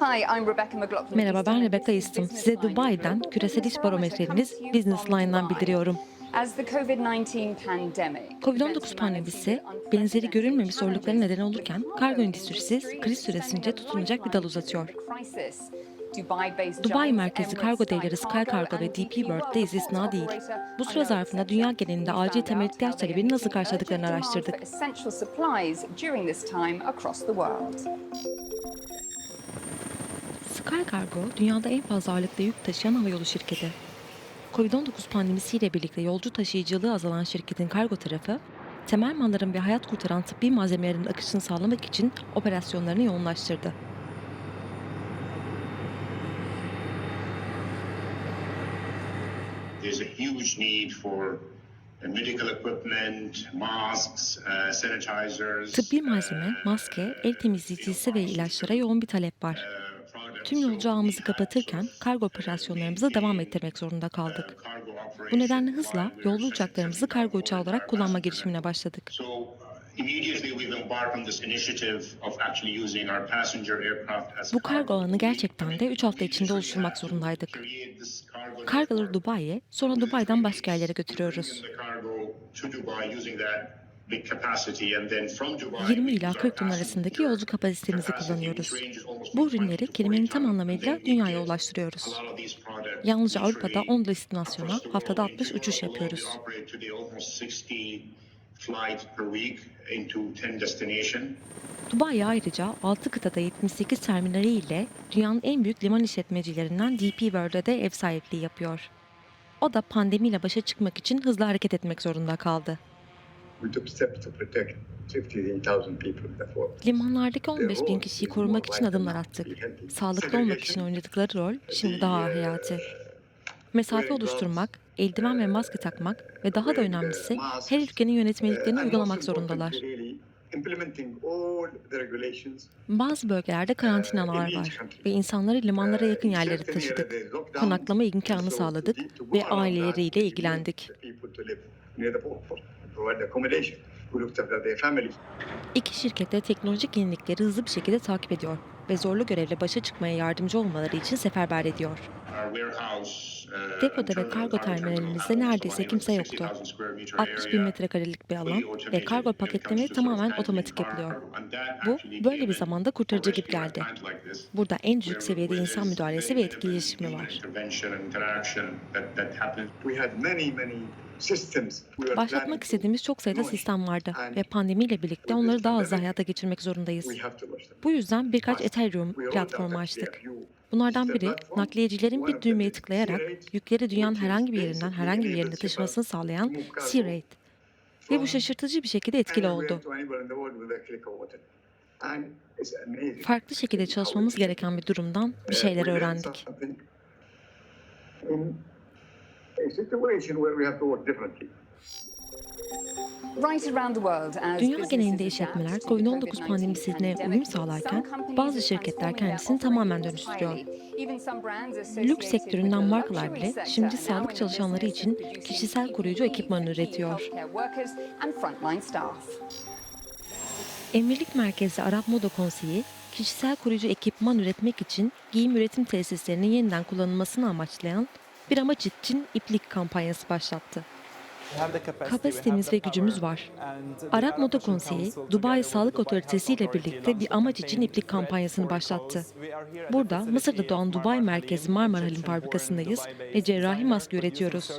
Hi, I'm Rebecca McLaughlin. Merhaba ben Rebecca Easton. Size Dubai'den küresel iş barometreniz Business Line'dan bildiriyorum. As the COVID-19 pandemic, Covid-19 pandemisi benzeri görülmemiş zorlukların nedeni olurken kargo endüstrisi kriz süresince tutunacak bir dal uzatıyor. Dubai merkezli kargo devleri Sky Cargo ve DP World de istisna değil. Bu süre zarfında dünya genelinde acil temel ihtiyaç talebini nasıl karşıladıklarını araştırdık. Sky Cargo, dünyada en fazla ağırlıkta yük taşıyan havayolu şirketi. Covid-19 pandemisiyle birlikte yolcu taşıyıcılığı azalan şirketin kargo tarafı, temel malların ve hayat kurtaran tıbbi malzemelerin akışını sağlamak için operasyonlarını yoğunlaştırdı. There's a huge need for uh, medical equipment, masks, uh, sanitizers. Tıbbi malzeme, maske, el temizleyicisi ve ilaçlara yoğun bir talep var. Tüm yolcu ağımızı kapatırken kargo operasyonlarımızı devam ettirmek zorunda kaldık. Bu nedenle hızla yolcu uçaklarımızı kargo uçağı olarak kullanma girişimine başladık. Bu kargo alanı gerçekten de 3 hafta içinde oluşturmak zorundaydık. Kargoları. Dubai'ye, sonra Dubai'den başka yerlere götürüyoruz. The cargo to Dubai using that big capacity and then from Dubai 20 ila we use 40 ton arasındaki yolcu kapasitemizi kullanıyoruz. Bu from 20 ürünleri kelimenin 40 tam anlamıyla dünyaya ulaştırıyoruz. Yalnızca Avrupa'da 10 destinasyona haftada world 60 into uçuş yapıyoruz. We operate today almost 60 flights per week into 10 destination. Dubai ayrıca 6 kıtada 78 terminali ile dünyanın en büyük liman işletmecilerinden DP World'e de ev sahipliği yapıyor. O da pandemiyle başa çıkmak için hızlı hareket etmek zorunda kaldı. We took steps to protect 58,000 people that were Limanlardaki 15 bin kişiyi korumak için adımlar attık. Sağlıklı olmak için oynadıkları rol şimdi daha hayati. Mesafe oluşturmak, eldiven ve maske takmak ve daha da önemlisi her ülkenin yönetmeliklerini uygulamak zorundalar. Bazı bölgelerde karantinalar var ve insanları limanlara yakın yerlere taşıdık. Konaklama imkanı sağladık ve aileleriyle ilgilendik. İki şirket de teknolojik yenilikleri hızlı bir şekilde takip ediyor ve zorlu görevle başa çıkmaya yardımcı olmaları için seferber ediyor. Uh, Depoda ve kargo terminalimizde terminal neredeyse kimse 60,000 yoktu. square meter 60 bin metrekarelik bir alan ve kargo when it paketleme comes to tamamen otomatik yapılıyor. Bu böyle bir zamanda kurtarıcı gibi geldi. Burada en düşük seviyede insan müdahalesi ve etkileşimi var. Başlatmak istediğimiz çok sayıda sistem vardı ve pandemiyle birlikte onları daha hızlı hayata geçirmek zorundayız. Bu yüzden birkaç. Ethereum platformu açtık. Bunlardan biri nakliyecilerin bir düğmeye tıklayarak yükleri dünyanın herhangi bir yerinden herhangi bir yerine enables taşımasını sağlayan C-Rate. Ve bu şaşırtıcı bir şekilde etkili oldu. Farklı şekilde çalışmamız gereken bir durumdan bir şeyler Uh, learned öğrendik. Dünya genelinde işletmeler COVID-19 pandemisine uyum sağlarken bazı şirketler kendisini tamamen dönüştürüyor. Lüks sektöründen markalar bile şimdi sağlık çalışanları için kişisel koruyucu ekipman üretiyor. Emirlik merkezli Arap Moda Konseyi, kişisel koruyucu ekipman üretmek için giyim üretim tesislerinin yeniden kullanılmasını amaçlayan bir amaç için iplik kampanyası başlattı. Kapasitemiz ve gücümüz var. Arap Moda Konseyi, Dubai Sağlık Otoritesi ile birlikte bir amaç için iplik kampanyasını başlattı. Burada Mısır'da doğan Dubai merkezli Marmara Halim fabrikasındayız ve cerrahi maske üretiyoruz.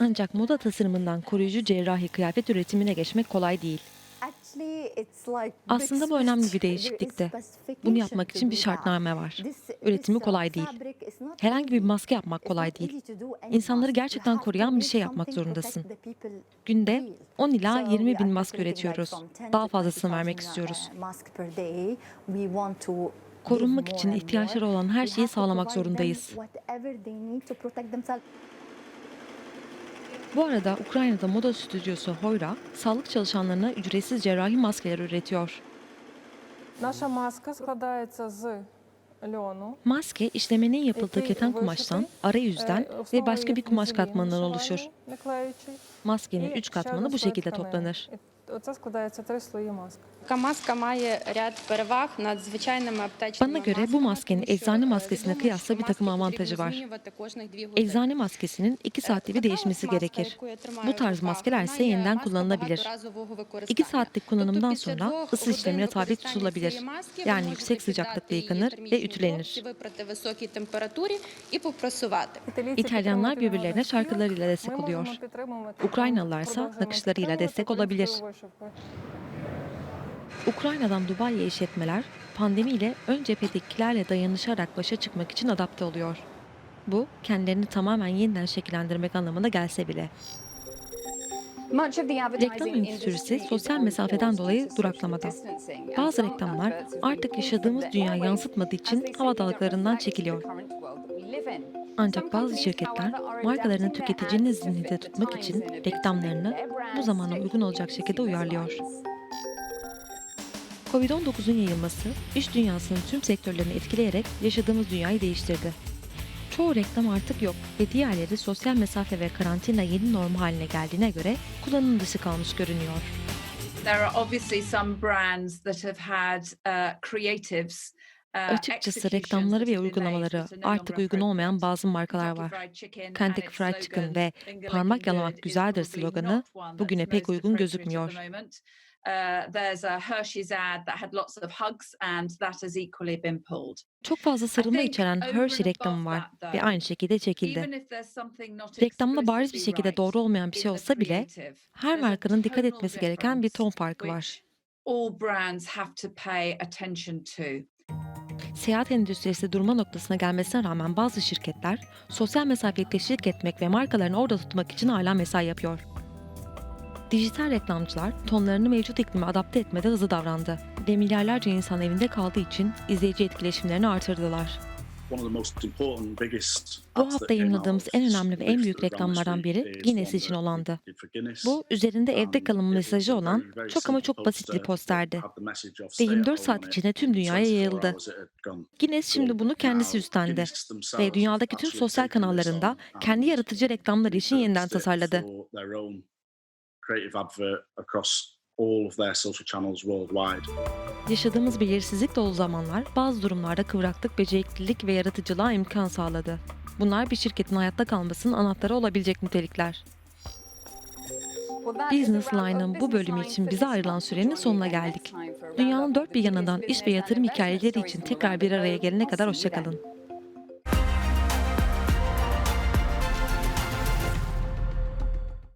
Ancak moda tasarımından koruyucu cerrahi kıyafet üretimine geçmek kolay değil. Aslında bu önemli bir değişiklikti. Bunu yapmak için bir şartname var. Üretimi kolay değil. Herhangi bir maske yapmak kolay değil. İnsanları gerçekten koruyan bir şey yapmak zorundasın. Günde 10 ila 20 bin maske üretiyoruz. Daha fazlasını vermek istiyoruz. Korunmak için ihtiyaçları olan her şeyi sağlamak zorundayız. Bu arada Ukrayna'da moda stüdyosu Hoyra, sağlık çalışanlarına ücretsiz cerrahi maskeler üretiyor. Maske işlemenin yapıldığı keten kumaştan, ara yüzden ve başka bir kumaş katmanından oluşur. Maskenin üç katmanı bu şekilde toplanır. І Оце складається три слої маски. Така маска має ряд переваг над звичайними аптечними Bana göre bu масками, maskenin тому що, eczane е, maskesine відомо, kıyasla що bir takım маски avantajı потрібно var. змінювати кожних дві години. Eczane maskesinin 2 saatte bir Така değişmesi ось маска, gerekir. яку я тримаю Bu в tarz руках, maskeler ise вона є yeniden маска kullanılabilir. багаторазового 2 використання. saatlik Тобто kullanımdan після sonra двох ısı годин işlemine tabi використання tutulabilir. цієї маски ви Yani можете yüksek sıcaklıkta піддати її yıkanır ve термічній ütülenir. обробці, випрати високій температурі і попрасувати. Італійці İtalyanlar підтримують birbirlerine один спів, şarkılarıyla destek ми oluyor. можемо підтримувати, Ukraynalılarsa продовжуємо nakışlarıyla підтримувати destek olabilir. Ukrayna'dan Dubai'ye işletmeler pandemiyle ön cephedekilerle dayanışarak başa çıkmak için adapte oluyor. Bu kendilerini tamamen yeniden şekillendirmek anlamına gelse bile. Reklam endüstrisi sosyal mesafeden dolayı duraklamada. Bazı reklamlar artık yaşadığımız airwaves yansıtmadığı için hava dalgalarından çekiliyor. Ancak bazı şirketler markalarını tüketicinin zihninde tutmak için reklamlarını bu zamana uygun olacak şekilde uyarlıyor. minds. Covid-19'un yayılması iş dünyasının tüm sektörlerini etkileyerek yaşadığımız dünyayı değiştirdi. Çoğu reklam artık yok ve diğerleri sosyal mesafe ve karantina yeni norm haline geldiğine göre kullanım dışı kalmış görünüyor. There are obviously some brands that have had uh, creatives. uh, Açıkçası reklamları ve uygulamaları artık uygun olmayan bazı markalar var. Kentucky Fried Chicken ve "Finger parmak yalamak good" is güzeldir sloganı bugüne pek uygun gözükmüyor. Uh, there's a Hershey's ad that had lots of hugs and that has equally been pulled. Çok fazla sarılma içeren Hershey reklamı var ve aynı şekilde çekildi. Reklamda bariz bir şekilde doğru olmayan bir şey olsa bile her markanın dikkat etmesi gereken bir ton farkı var. all brands have to pay attention to. Seyahat endüstrisi durma noktasına gelmesine rağmen bazı şirketler sosyal mesafeyi teşvik etmek ve markalarını orada tutmak için hala mesai yapıyor. Dijital reklamcılar tonlarını mevcut iklime adapte etmede hızlı davrandı ve milyarlarca insan evinde kaldığı için izleyici etkileşimlerini artırdılar. Bu hafta yayınladığımız en önemli ve en büyük reklamlardan biri Guinness için olandı. Bu üzerinde evde kalın mesajı olan çok ama çok basit bir posterdi ve 24 saat içinde tüm dünyaya yayıldı. Guinness şimdi bunu kendisi üstlendi ve dünyadaki tüm sosyal kanallarında kendi yaratıcı reklamları için yeniden tasarladı. Yaşadığımız belirsizlik dolu zamanlar bazı durumlarda kıvraklık, beceriklilik ve yaratıcılığa imkan sağladı. Bunlar bir şirketin hayatta kalmasının anahtarı olabilecek nitelikler. Business Line'ın bu bölümü için bize ayrılan sürenin sonuna geldik. Dünyanın dört bir yanından iş ve yatırım hikayeleri için tekrar bir araya gelene kadar hoşçakalın.